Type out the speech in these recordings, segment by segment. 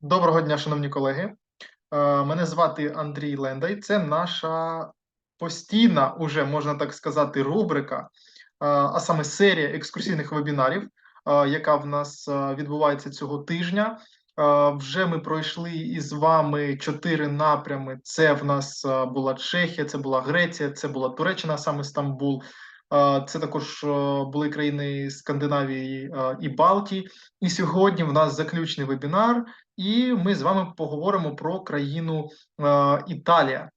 Доброго дня, шановні колеги. Е, Мене звати Андрій Лендай. Це наша постійна, уже можна так сказати, рубрика, е, а саме серія екскурсійних вебінарів, е, яка в нас відбувається цього тижня. Вже ми пройшли із вами чотири напрями. Це в нас була Чехія, це була Греція, це була Туреччина, саме Стамбул. Це також були країни Скандинавії і Балтії. І сьогодні в нас заключний вебінар, і ми з вами поговоримо про країну е, Італія.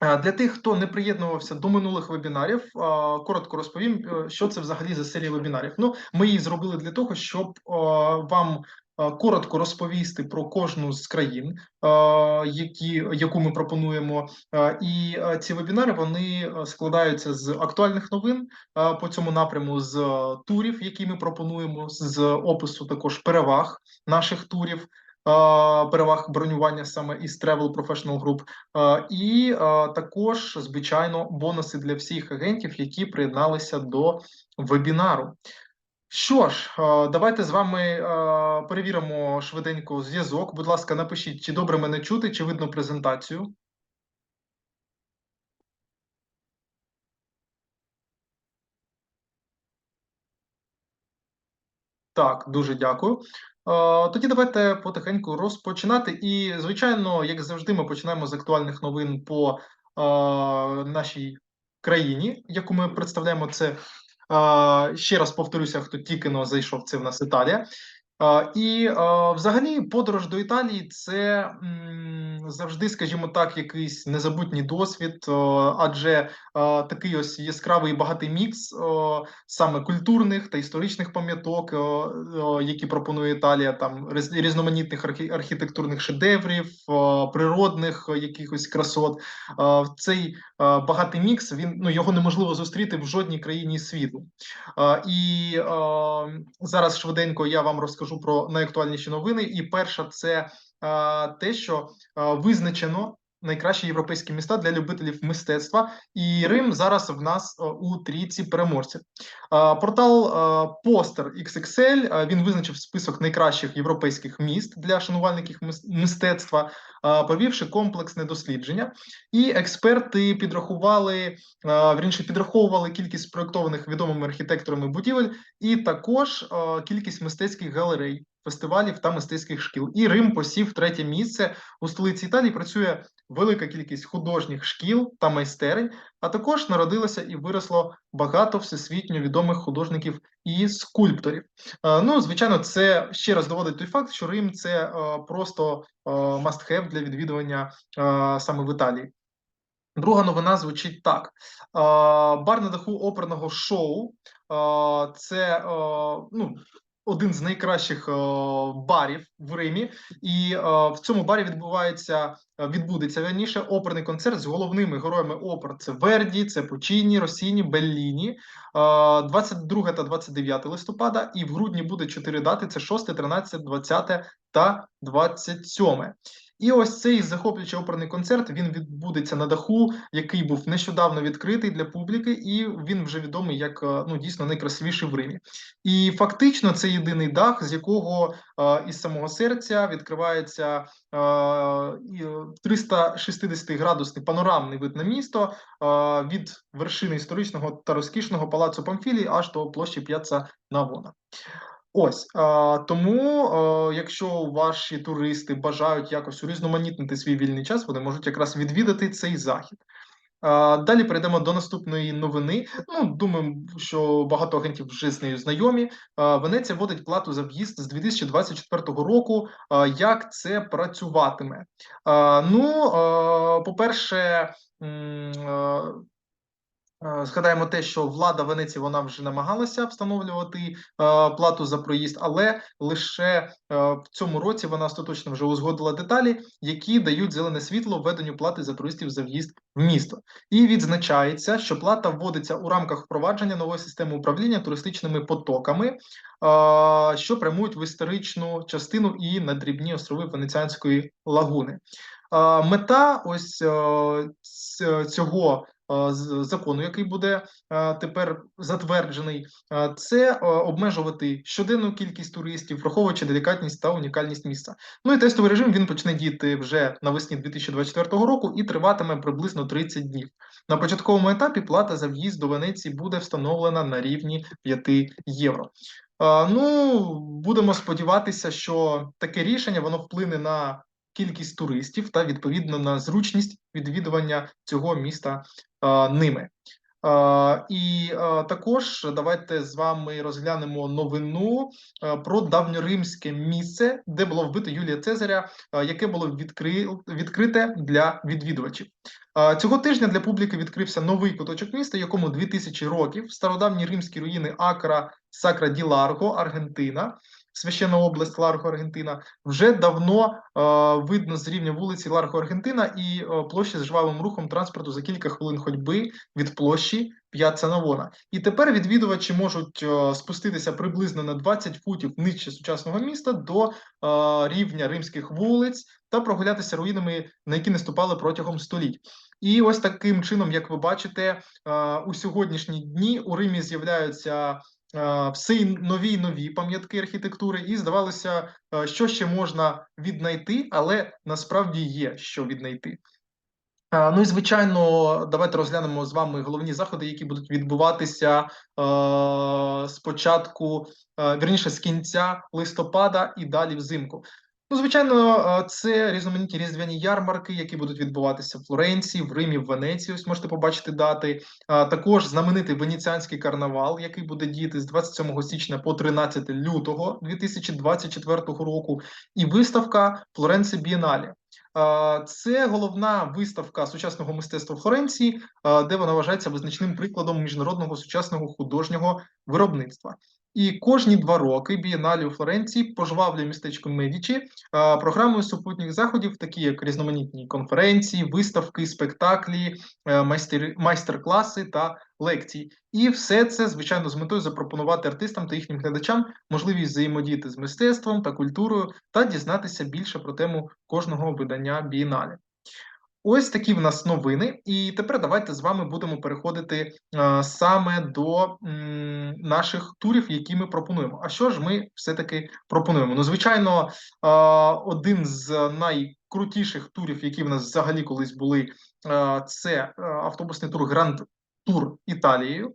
Е, Для тих, хто не приєднувався до минулих вебінарів, е, коротко розповім, що це взагалі за серія вебінарів. Ну, ми її зробили для того, щоб вам коротко розповісти про кожну з країн, які, яку ми пропонуємо. І ці вебінари вони складаються з актуальних новин по цьому напряму, з турів, які ми пропонуємо, з опису також переваг наших турів. Переваг бронювання саме із Travel Professional Group, і також, звичайно, бонуси для всіх агентів, які приєдналися до вебінару. Що ж, давайте з вами перевіримо швиденько зв'язок. Будь ласка, напишіть, чи добре мене чути, чи видно презентацію. Так, дуже дякую. Е, Тоді давайте потихеньку розпочинати. І, звичайно, як завжди, ми починаємо з актуальних новин по е, нашій країні, яку ми представляємо. Це е, ще раз повторюся, хто тільки но зайшов, це в нас Італія. І взагалі подорож до Італії це завжди, скажімо так, якийсь незабутній досвід, адже такий ось яскравий і багатий мікс саме культурних та історичних пам'яток, які пропонує Італія, там різноманітних архітектурних шедеврів, природних якихось красот. Цей багатий мікс він ну його неможливо зустріти в жодній країні світу. І зараз швиденько я вам розкажу про найактуальніші новини. І перша це те, що визначено найкращі європейські міста для любителів мистецтва, і Рим зараз в нас е, у трійці переможців. Е, Портал Poster XXL е, він визначив список найкращих європейських міст для шанувальників мис- мистецтва, провівши комплексне дослідження. І експерти підрахували, вірніше підраховували кількість проєктованих відомими архітекторами будівель, і також кількість мистецьких галерей, фестивалів та мистецьких шкіл. І Рим посів третє місце у столиці Італії. Працює велика кількість художніх шкіл та майстерень, а також народилося і виросло багато всесвітньо відомих художників і скульпторів. Е, Ну, звичайно, це ще раз доводить той факт, що Рим це е, просто е, must-have для відвідування саме в Італії. Друга новина звучить так: бар на даху оперного шоу. Це ну, один з найкращих е, барів в Римі, і е, в цьому барі відбувається е, відбудеться верніше оперний концерт з головними героями опер: це Верді, це Почіні, Росіні, Белліні. Е, 22 та 29 листопада, і в грудні буде чотири дати: це 6, 13, 20 та 27. І ось цей захоплюючий оперний концерт він відбудеться на даху, який був нещодавно відкритий для публіки, і він вже відомий як е, ну дійсно найкрасивіший в Римі. І фактично це єдиний дах, з якого е, із самого серця відкривається е, і, е, 360 градусний панорамний вид на місто е, від вершини історичного та розкішного палацу Памфілії аж до площі П'яца Навона. Ось а, тому, е, якщо ваші туристи бажають якось урізноманітнити свій вільний час, вони можуть якраз відвідати цей захід. А, далі перейдемо до наступної новини. Ну, думаю, що багато агентів вже з нею знайомі. А, Венеція вводить плату за в'їзд з 2024 року. А, як це працюватиме? А, ну, а, по-перше, м, а, Е, Згадаємо те, що влада Венеції вона вже намагалася встановлювати е, плату за проїзд, але лише е, в цьому році вона остаточно вже узгодила деталі, які дають зелене світло введенню плати за туристів за в'їзд в місто. І відзначається, що плата вводиться у рамках впровадження нової системи управління туристичними потоками, е, що прямують в історичну частину і на дрібні острови Венеціанської лагуни. Е, Мета ось е, цього е, закону, який буде е, тепер затверджений, е, це е, обмежувати щоденну кількість туристів, враховуючи делікатність та унікальність місця. Ну і тестовий режим він почне діяти вже навесні 2024 року і триватиме приблизно 30 днів. На початковому етапі плата за в'їзд до Венеції буде встановлена на рівні 5 євро. Е, Ну, будемо сподіватися, що таке рішення воно вплине на кількість туристів та відповідно на зручність відвідування цього міста е, ними. Е, і е, також давайте з вами розглянемо новину е, про давньоримське місце, де було вбито Юлія Цезаря, е, яке було відкри... відкрите для відвідувачів. Е, Цього тижня для публіки відкрився новий куточок міста, якому 2000 років стародавні римські руїни Акра Сакра ді Ларго, Аргентина, священна область Ларго, Аргентина, вже давно е, видно з рівня вулиці Ларго, Аргентина і е, площі з жвавим рухом транспорту за кілька хвилин ходьби від площі П'яцца Навона. І тепер відвідувачі можуть е, спуститися приблизно на 20 футів нижче сучасного міста до рівня римських вулиць та прогулятися руїнами, на які не ступали протягом століть. І ось таким чином, як ви бачите, у сьогоднішні дні у Римі з'являються все нові й нові пам'ятки архітектури, і здавалося, е, що ще можна віднайти, але насправді є що віднайти. Ну і звичайно, давайте розглянемо з вами головні заходи, які будуть відбуватися е, з початку, е, вірніше з кінця листопада і далі взимку. Ну, звичайно, е, це різноманітні різдвяні ярмарки, які будуть відбуватися в Флоренції, в Римі, в Венеції. Ось можете побачити дати. Також знаменитий венеціанський карнавал, який буде діяти з 27 січня по 13 лютого 2024 року, і виставка Флоренції Бієналі. Це головна виставка сучасного мистецтва Флоренції, де вона вважається визначним прикладом міжнародного сучасного художнього виробництва. І кожні два роки бієналі у Флоренції пожвавлює містечко Медічі програмою супутніх заходів, такі як різноманітні конференції, виставки, спектаклі, е, майстер, майстер-класи та лекції. І все це, звичайно, з метою запропонувати артистам та їхнім глядачам можливість взаємодіяти з мистецтвом та культурою та дізнатися більше про тему кожного видання бієналі. Ось такі в нас новини, і тепер давайте з вами будемо переходити е, саме до наших турів, які ми пропонуємо. А що ж ми все-таки пропонуємо? Ну, звичайно, е, один з найкрутіших турів, які в нас взагалі колись були, е, це автобусний тур Гранд Тур Італією.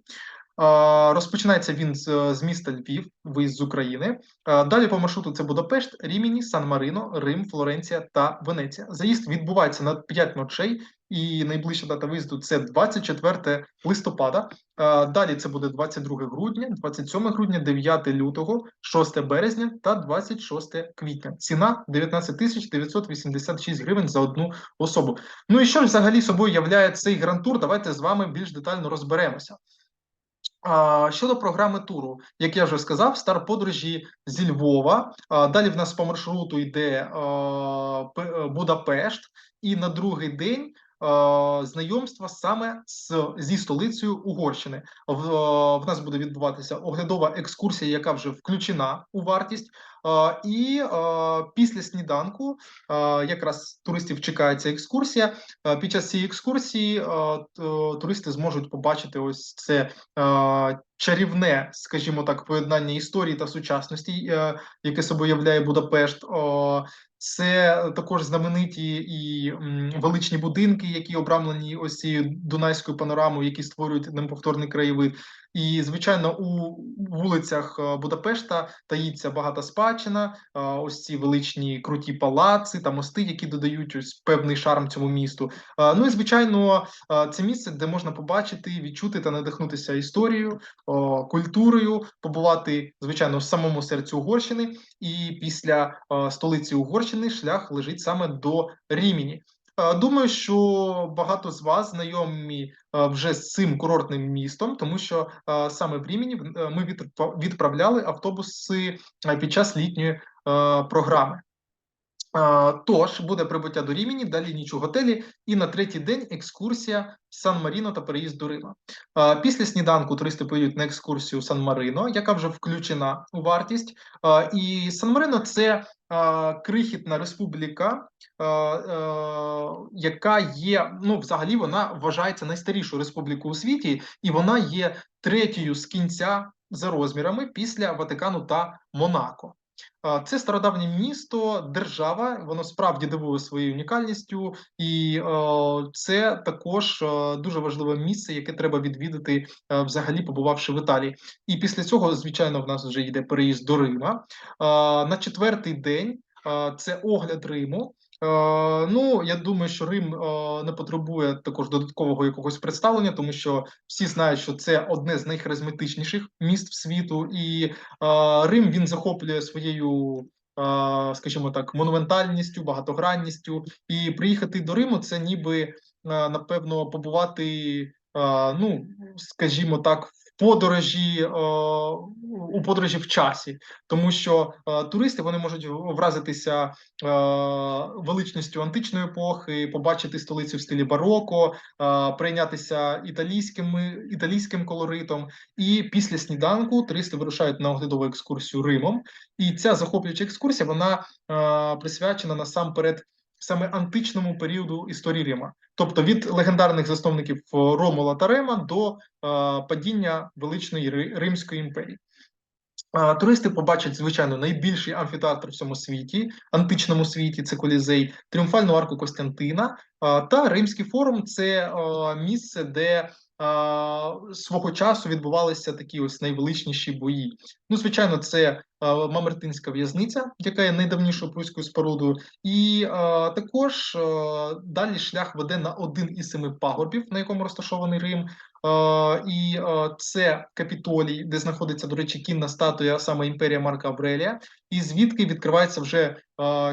Е, Розпочинається він з, з міста Львів, виїзд з України. Е, Далі по маршруту це Будапешт, Ріміні, Сан-Марино, Рим, Флоренція та Венеція. Заїзд відбувається на 5 ночей, і найближча дата виїзду це 24 листопада. Е, Далі це буде 22 грудня, 27 грудня, 9 лютого, 6 березня та 26 квітня. Ціна 19 тисяч 986 гривень за одну особу. Ну і що ж взагалі собою являє цей грантур? Давайте з вами більш детально розберемося. Щодо програми туру, як я вже сказав, стар подорожі зі Львова. Далі в нас по маршруту йде Будапешт, і на другий день а, знайомство саме з, зі столицею Угорщини. В, в нас буде відбуватися оглядова екскурсія, яка вже включена у вартість. І після сніданку якраз туристів чекає ця екскурсія. Під час цієї екскурсії туристи зможуть побачити ось це е, чарівне, скажімо так, поєднання історії та сучасності, е, яке собою являє Будапешт. Це також знамениті і величні будинки, які обрамлені ось цією дунайською панорамою, які створюють неповторний краєвид. І звичайно, у вулицях е, Будапешта таїться багата спадщина, е, ось ці величні круті палаци та мости, які додають ось певний шарм цьому місту. Е, Ну і звичайно, це місце, де можна побачити, відчути та надихнутися історією, культурою, побувати, звичайно, в самому серці Угорщини, і після столиці Угорщини шлях лежить саме до Рімені. Е, Думаю, що багато з вас знайомі е, вже з цим курортним містом, тому що е, саме в Рімені ми відпра- відправляли автобуси під час літньої програми. Тож буде прибуття до Рімені, далі ніч у готелі, і на третій день екскурсія Сан-Маріно та переїзд до Рима. Після сніданку туристи поїдуть на екскурсію Сан-Марино, яка вже включена у вартість. І Сан-Марино це крихітна республіка, яка є. Ну, взагалі, вона вважається найстарішою республікою у світі, і вона є третьою з кінця за розмірами після Ватикану та Монако. Це стародавнє місто, держава. Воно справді дивує своєю унікальністю, і це також дуже важливе місце, яке треба відвідати, взагалі побувавши в Італії. І після цього, звичайно, в нас вже йде переїзд до Рима. На четвертий день це огляд Риму. Е, ну, я думаю, що Рим е, не потребує також додаткового якогось представлення, тому що всі знають, що це одне з найхаризматичніших міст світу, і е, Рим він захоплює своєю, скажімо так, монументальністю, багатогранністю. І приїхати до Риму це ніби напевно побувати. Ну, скажімо так, подорожі у подорожі в часі, тому що туристи вони можуть вразитися величністю античної епохи, побачити столицю в стилі бароко, прийнятися італійським італійським колоритом. І після сніданку туристи вирушають на оглядову екскурсію Римом. І ця захоплююча екскурсія вона присвячена насамперед саме античному періоду історії Рима, тобто від легендарних засновників е, Ромула та Рема до е, падіння величної Римської імперії. Е, туристи побачать, звичайно, найбільший амфітеатр в цьому світі, античному світі, це колізей, тріумфальну арку Костянтина та Римський форум це місце, де свого часу відбувалися такі ось найвеличніші бої. Ну, звичайно, це Мамертинська в'язниця, яка є найдавнішою пруською спорудою, і також далі шлях веде на один із семи пагорбів, на якому розташований Рим. І це капітолій, де знаходиться, до речі, кінна статуя саме імперія Марка Аврелія, і звідки відкривається вже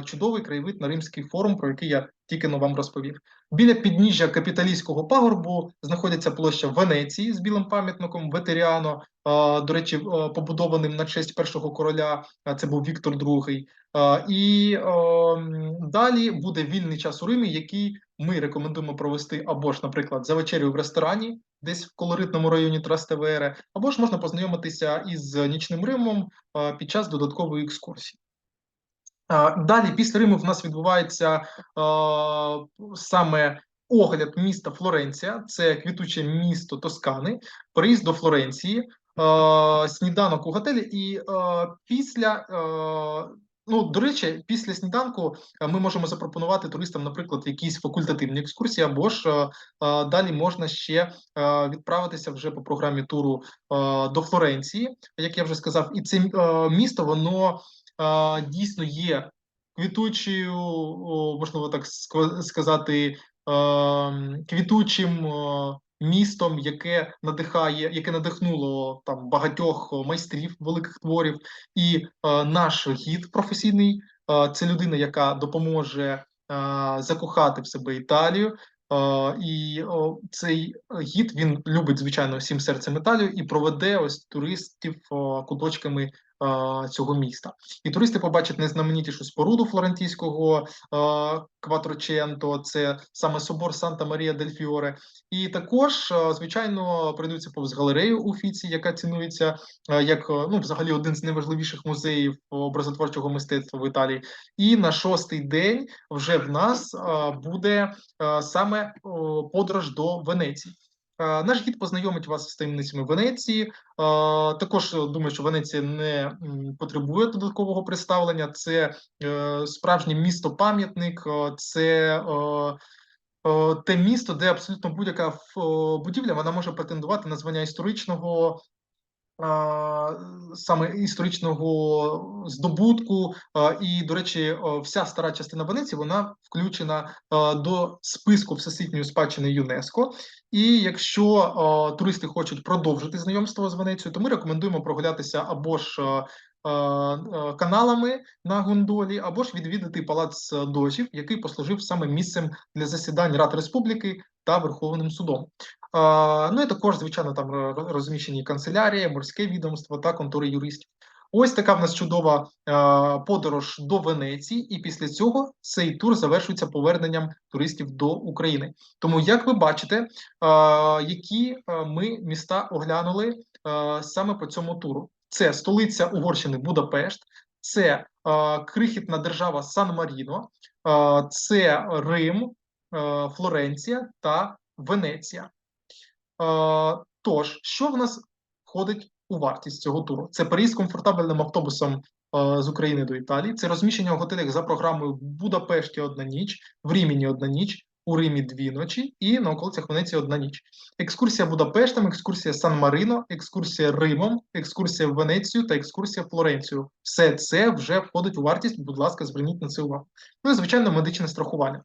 чудовий краєвид на римський форум, про який я тільки но вам розповів. Біля підніжжя капіталійського пагорбу знаходиться площа Венеції з білим пам'ятником Ветеріано, до речі, побудованим на честь першого короля. Це був Віктор II. І далі буде вільний час у Римі, який ми рекомендуємо провести або ж, наприклад, за вечерю в ресторані, десь в колоритному районі Трастевери, або ж можна познайомитися із нічним Римом під час додаткової екскурсії. Далі, після Риму, в нас відбувається е, саме огляд міста Флоренція, це квітуче місто Тоскани, приїзд до Флоренції, е, сніданок у готелі, і е, після. Е, Ну, до речі, після сніданку ми можемо запропонувати туристам, наприклад, якісь факультативні екскурсії, або ж е, далі можна ще е, відправитися вже по програмі туру е, до Флоренції, як я вже сказав, і це е, місто воно дійсно є квітучою, можливо так сказати, квітучим містом, яке надихає, яке надихнуло там багатьох майстрів великих творів, і наш гід професійний це людина, яка допоможе закохати в себе Італію. І цей гід він любить звичайно всім серцем Італію і проведе ось туристів куточками цього міста. І туристи побачать найзнаменітішу споруду флорентійського Кватроченто, це саме собор Санта Марія дель Фіоре. І також, звичайно, пройдуться повз галерею у Фіці, яка цінується як ну, взагалі один з найважливіших музеїв образотворчого мистецтва в Італії. І на шостий день вже в нас буде саме подорож до Венеції. Наш гід познайомить вас з таємницями Венеції. Також думаю, що Венеція не потребує додаткового представлення. Це е, справжнє місто-пам'ятник, це те місто, де абсолютно будь-яка будівля вона може претендувати на звання історичного саме історичного здобутку, і, до речі, вся стара частина Венеції вона включена до списку всесвітньої спадщини ЮНЕСКО. І якщо туристи хочуть продовжити знайомство з Венецією, то ми рекомендуємо прогулятися або ж каналами на гондолі, або ж відвідати палац дожів, який послужив саме місцем для засідань Рад Республіки та Верховним судом. Ну і також, звичайно, там розміщені канцелярії, морське відомство та контори юристів. Ось така в нас чудова е, подорож до Венеції, і після цього цей тур завершується поверненням туристів до України. Тому, як ви бачите, е, які е, ми міста оглянули е, саме по цьому туру: це столиця Угорщини Будапешт, це е, крихітна держава Сан Маріно, е, це Рим, е, Флоренція та Венеція. Е, Тож, що в нас входить у вартість цього туру? Це переїзд комфортабельним автобусом е, з України до Італії, це розміщення в готелях за програмою в Будапешті одна ніч, в Рімені одна ніч, у Римі дві ночі і на околицях Венеції одна ніч. Екскурсія Будапештом, екскурсія Сан Марино, екскурсія Римом, екскурсія в Венецію та екскурсія Флоренцію. Все це вже входить у вартість. Будь ласка, зверніть на це увагу. Ну і звичайно, медичне страхування.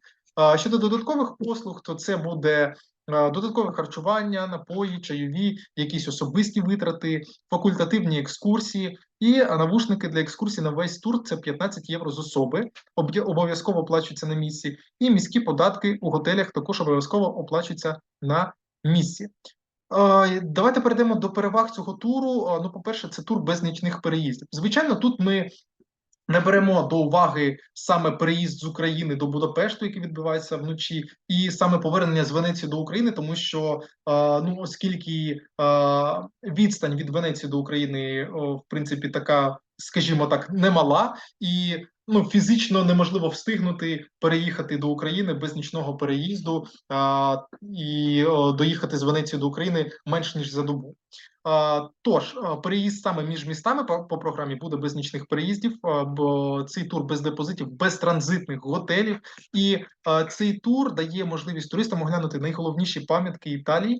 Щодо додаткових послуг, то це буде додаткове харчування, напої, чайові, якісь особисті витрати, факультативні екскурсії і навушники для екскурсій на весь тур. Це 15 євро з особи. Обов'язково оплачуються на місці. І міські податки у готелях також обов'язково оплачуються на місці. Давайте перейдемо до переваг цього туру. Ну, по-перше, це тур без нічних переїздів. Звичайно, тут ми не беремо до уваги саме переїзд з України до Будапешту, який відбувається вночі, і саме повернення з Венеції до України, тому що е, ну оскільки е, відстань від Венеції до України, в принципі, така, скажімо так, немала, і ну фізично неможливо встигнути переїхати до України без нічного переїзду е, і о, доїхати з Венеції до України менш ніж за добу. Е, Тож переїзд саме між містами по, по програмі буде без нічних переїздів, е, бо цей тур без депозитів, без транзитних готелів, і е, цей тур дає можливість туристам оглянути найголовніші пам'ятки Італії е,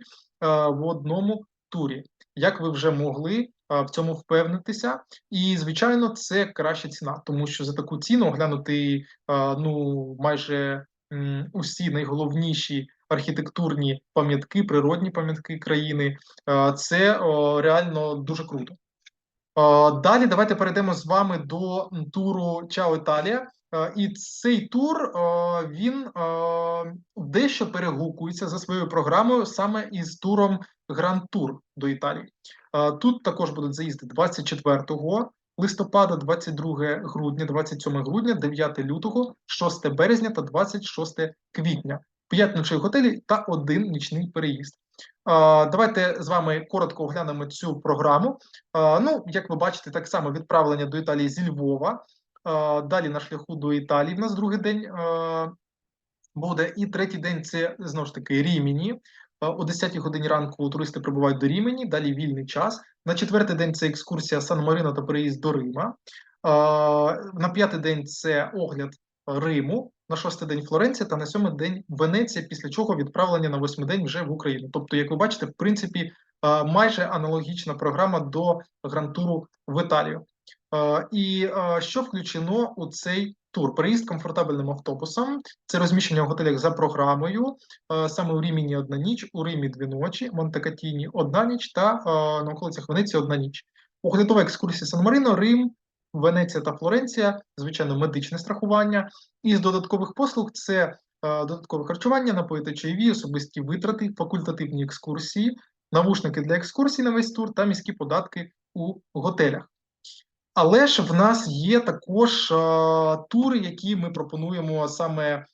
в одному турі. Як ви вже могли в цьому впевнитися, і звичайно, це краща ціна, тому що за таку ціну оглянути е, ну майже усі найголовніші архітектурні пам'ятки, природні пам'ятки країни. Е, Це реально дуже круто. Е, Далі давайте перейдемо з вами до туру Чао Італія. Е, І цей тур е, він е, дещо перегукується за своєю програмою саме із туром Гранд Тур до Італії. Тут також будуть заїзди 24 листопада, 22 грудня, 27 грудня, 9 лютого, 6 березня та 26 квітня. 5 ночей готелі та один нічний переїзд. Давайте з вами коротко оглянемо цю програму. Ну, як ви бачите, так само відправлення до Італії зі Львова. Далі на шляху до Італії в нас другий день буде. І третій день це знову ж таки Рімені. А, О 10 годині ранку туристи прибувають до Рімені, далі вільний час. На четвертий день це екскурсія Сан-Марино та переїзд до Рима. На п'ятий день це огляд Риму, на шостий день Флоренція та на сьомий день Венеція, після чого відправлення на восьмий день вже в Україну. Тобто, як ви бачите, в принципі, е, майже аналогічна програма до грантуру в Італію. Е, І е, що включено у цей тур? Переїзд комфортабельним автобусом, це розміщення в готелях за програмою. е, Саме у Рімені одна ніч, у Римі дві ночі, Монтекатіні одна ніч та е, на околицях Венеції одна ніч. Оглядова екскурсія Сан-Марино, Рим, Венеція та Флоренція, звичайно, медичне страхування. Із додаткових послуг це е, додаткове харчування, напої чайові, особисті витрати, факультативні екскурсії, навушники для екскурсій на весь тур та міські податки у готелях. Але ж в нас є також е, тури, які ми пропонуємо саме е,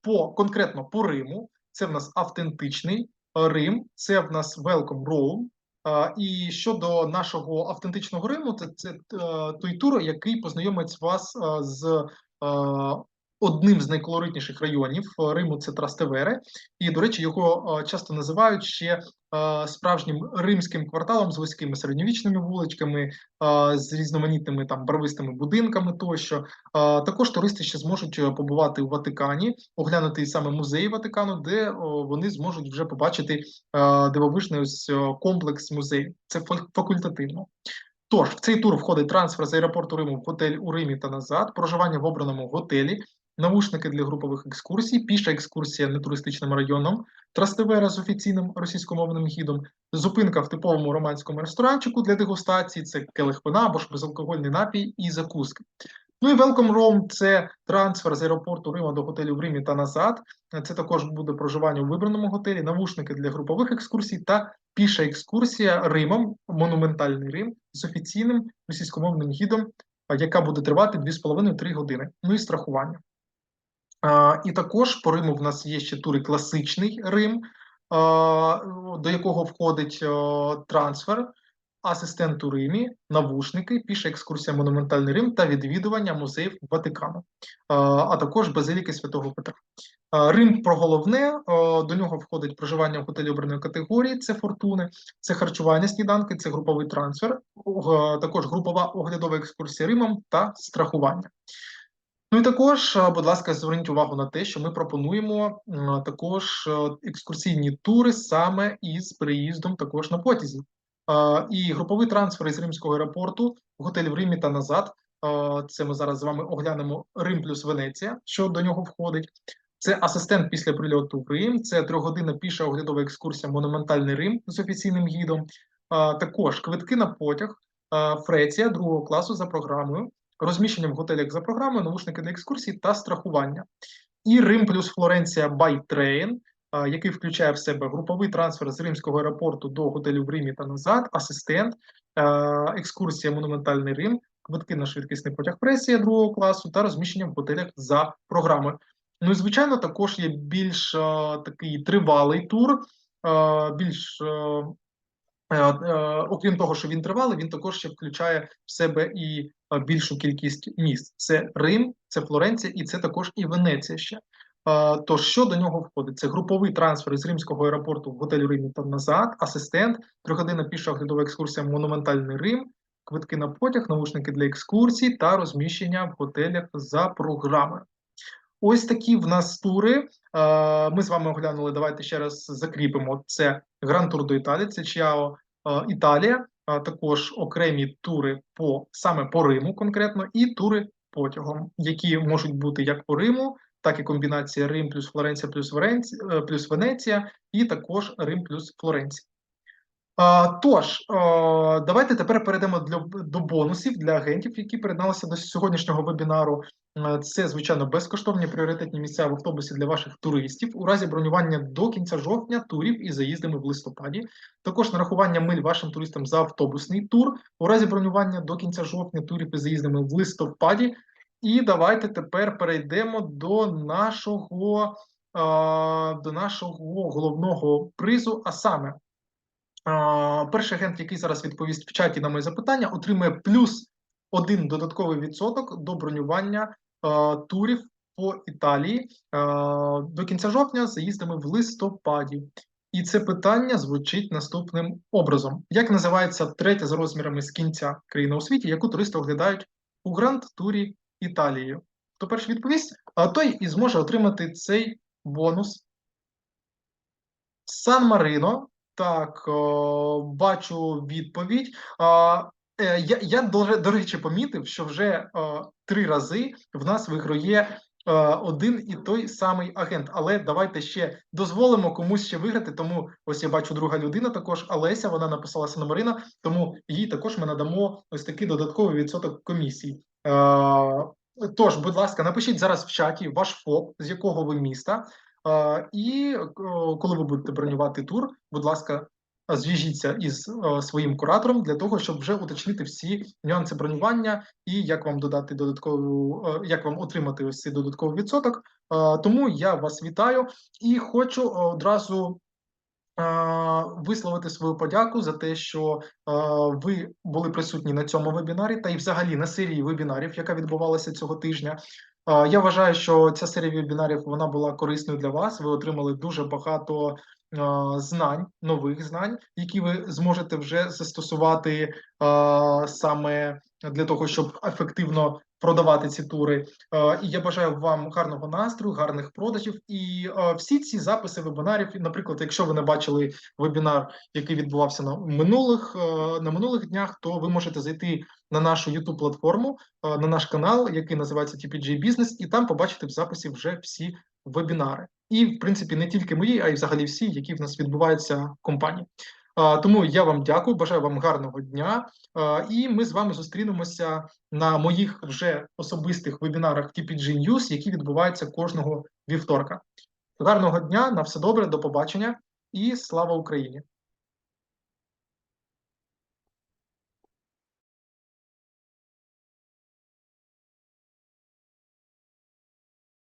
по конкретно по Риму. Це в нас автентичний Рим, це в нас Welcome Rome. Е, І щодо нашого автентичного Риму, це, це той тур, який познайомить вас з е, одним з найколоритніших районів е, Риму. Це Трастевере, і до речі, його е, часто називають ще е, справжнім римським кварталом з вузькими середньовічними вуличками, з різноманітними там барвистими будинками. Тощо також туристи ще зможуть побувати у Ватикані, оглянути саме музеї Ватикану, де вони зможуть вже побачити дивовижний ось комплекс музеїв. Це фак- факультативно. Тож в цей тур входить трансфер з аеропорту Риму в готель у Римі та назад, проживання в обраному готелі, навушники для групових екскурсій, піша екскурсія нетуристичним районом, трастевера з офіційним російськомовним гідом, зупинка в типовому романському ресторанчику для дегустації, це келих вина або ж безалкогольний напій і закуски. Ну і Welcome Roam – це трансфер з аеропорту Рима до готелю в Римі та назад. Це також буде проживання у вибраному готелі, навушники для групових екскурсій та піша екскурсія Римом, монументальний Рим з офіційним російськомовним гідом, яка буде тривати 2,5-3 години. Ну і страхування. І також по Риму в нас є ще тури класичний Рим, до якого входить трансфер, асистент у Римі, навушники, піша екскурсія Монументальний Рим та відвідування музеїв Ватикану, а також базиліки Святого Петра. Рим про головне, до нього входить проживання в готелі обраної категорії, це фортуни, це харчування сніданки, це груповий трансфер, також групова оглядова екскурсія Римом та страхування. Ну і також, е, будь ласка, зверніть увагу на те, що ми пропонуємо також е, екскурсійні тури саме із приїздом також на потязі. Е, І груповий трансфер із римського аеропорту в готель в Римі та назад. Е, Це ми зараз з вами оглянемо Рим плюс Венеція, що до нього входить. Це асистент після прильоту в Рим, це трьохгодинна піша оглядова екскурсія Монументальний Рим з офіційним гідом. Е, Також квитки на потяг, е, Фреція другого класу за програмою розміщення в готелях за програмою, навушники для екскурсій та страхування. І Рим плюс Флоренція Train, який включає в себе груповий трансфер з римського аеропорту до готелю в Римі та назад, асистент, екскурсія Монументальний Рим, квитки на швидкісний потяг пресія другого класу та розміщення в готелях за програмою. Ну і звичайно, також є більш такий тривалий тур, більш Окрім того, що він тривалий, він також ще включає в себе і е, більшу кількість міст: це Рим, це Флоренція, і це також і Венеція ще. Е, Тож, що до нього входить? Це груповий трансфер із римського аеропорту в готель Римі та назад, асистент, трьохгодинна піша оглядова екскурсія Монументальний Рим, квитки на потяг, наушники для екскурсій та розміщення в готелях за програмою. Ось такі в нас тури. Е, Ми з вами оглянули. Давайте ще раз закріпимо. Це Гранд Тур до Італії, це Чіао е, Італія, а також окремі тури по саме по Риму, конкретно, і тури потягом, які можуть бути як по Риму, так і комбінація Рим плюс Флоренція плюс Венеція, плюс Венеція, і також Рим плюс Флоренція. Тож, давайте тепер перейдемо до бонусів для агентів, які приєдналися до сьогоднішнього вебінару. Е, Це, звичайно, безкоштовні пріоритетні місця в автобусі для ваших туристів у разі бронювання до кінця жовтня турів із заїздами в листопаді. Також нарахування миль вашим туристам за автобусний тур у разі бронювання до кінця жовтня турів із заїздами в листопаді. І давайте тепер перейдемо до нашого, до нашого головного призу, а саме. Перший агент, який зараз відповість в чаті на моє запитання, отримує плюс один додатковий відсоток до бронювання турів по Італії до кінця жовтня за їздами в листопаді. І це питання звучить наступним образом: як називається третя за розмірами з кінця країна у світі, яку туристи оглядають у гранд-турі Італії? Хто перший відповість, а той і зможе отримати цей бонус. Сан Марино. Так, о, бачу відповідь. А, е, я, я до, до речі, помітив, що вже о, три рази в нас виграє о, один і той самий агент. Але давайте ще дозволимо комусь ще виграти. Тому ось я бачу друга людина, також Олеся. Вона написала Марина, тому їй також ми надамо ось такий додатковий відсоток комісії. Е, Тож, будь ласка, напишіть зараз в чаті ваш ФОП, з якого ви міста. Е, І е, коли ви будете бронювати тур, будь ласка, зв'яжіться із е, своїм куратором для того, щоб вже уточнити всі нюанси бронювання і як вам додати додаткову, е, як вам отримати ось цей додатковий відсоток. Е, Тому я вас вітаю і хочу одразу. Висловити свою подяку за те, що ви були присутні на цьому вебінарі, та й взагалі на серії вебінарів, яка відбувалася цього тижня. Я вважаю, що ця серія вебінарів вона була корисною для вас. Ви отримали дуже багато знань, нових знань, які ви зможете вже застосувати е, саме для того, щоб ефективно продавати ці тури. Е, І я бажаю вам гарного настрою, гарних продажів. І е, всі ці записи вебінарів, наприклад, якщо ви не бачили вебінар, який відбувався на минулих е, на минулих днях, то ви можете зайти на нашу youtube платформу, е, на наш канал, який називається TPG Business, і там побачити в записі вже всі вебінари. І, в принципі, не тільки мої, а й взагалі всі, які в нас відбуваються компанії. Тому я вам дякую, бажаю вам гарного дня. І ми з вами зустрінемося на моїх вже особистих вебінарах TPG News, які відбуваються кожного вівторка. Гарного дня, на все добре, до побачення і слава Україні!